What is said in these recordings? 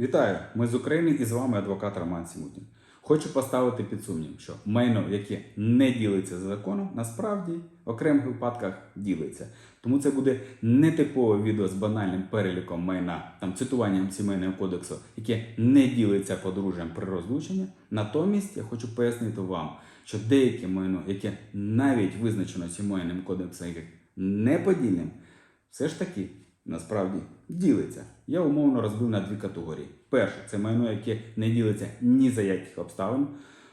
Вітаю! Ми з України і з вами адвокат Роман Сімутін. Хочу поставити під сумнів, що майно, яке не ділиться за законом, насправді в окремих випадках ділиться. Тому це буде нетипове відео з банальним переліком майна, там цитуванням сімейного кодексу, яке не ділиться подружжям при розлученні. Натомість я хочу пояснити вам, що деяке майно, яке навіть визначено сімейним кодексом, як неподільним, все ж таки насправді ділиться. Я умовно розбив на дві категорії. Перше це майно, яке не ділиться ні за яких обставин.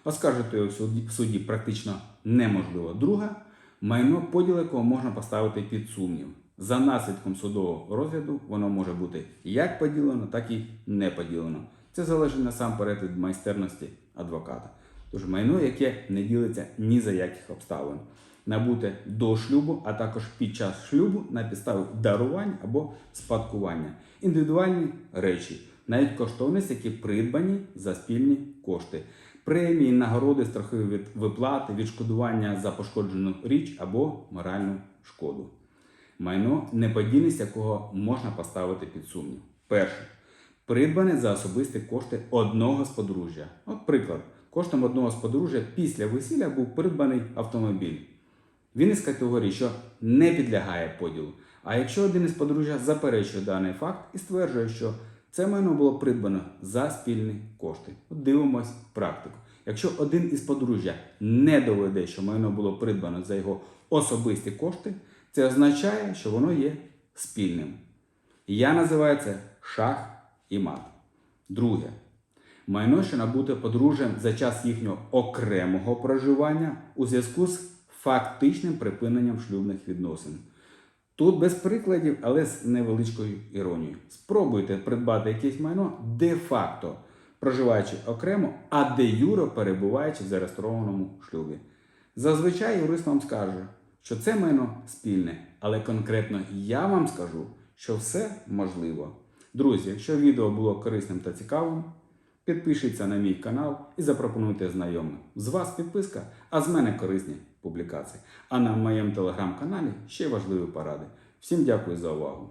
Оскаржити його в суді, практично неможливо. Друге майно, поділ якого можна поставити під сумнів. За наслідком судового розгляду воно може бути як поділено, так і не поділено. Це залежить насамперед від майстерності адвоката. Тож майно, яке не ділиться ні за яких обставин набуте до шлюбу, а також під час шлюбу на підставі дарувань або спадкування, індивідуальні речі, навіть коштовності, які придбані за спільні кошти, премії, нагороди, страхові від- виплати, відшкодування за пошкоджену річ або моральну шкоду. Майно, неподільність якого можна поставити під сумнів. Перше. Придбане за особисті кошти одного з подружжя. От приклад. Коштом одного з подружжя після весілля був придбаний автомобіль. Він із категорії, що не підлягає поділу. А якщо один із подружжя заперечує даний факт і стверджує, що це майно було придбано за спільні кошти. Дивимось практику. Якщо один із подружжя не доведе, що майно було придбано за його особисті кошти, це означає, що воно є спільним. Я називаю це шах і мат. Друге. Майно, що набуте подружжям за час їхнього окремого проживання у зв'язку з фактичним припиненням шлюбних відносин. Тут без прикладів, але з невеличкою іронією. Спробуйте придбати якесь майно де-факто, проживаючи окремо, а де юро перебуваючи в зареєстрованому шлюбі. Зазвичай юрист вам скаже, що це майно спільне, але конкретно я вам скажу, що все можливо. Друзі, якщо відео було корисним та цікавим, підпишіться на мій канал і запропонуйте знайомим. З вас підписка, а з мене корисні публікації. А на моєму телеграм-каналі ще важливі поради. Всім дякую за увагу.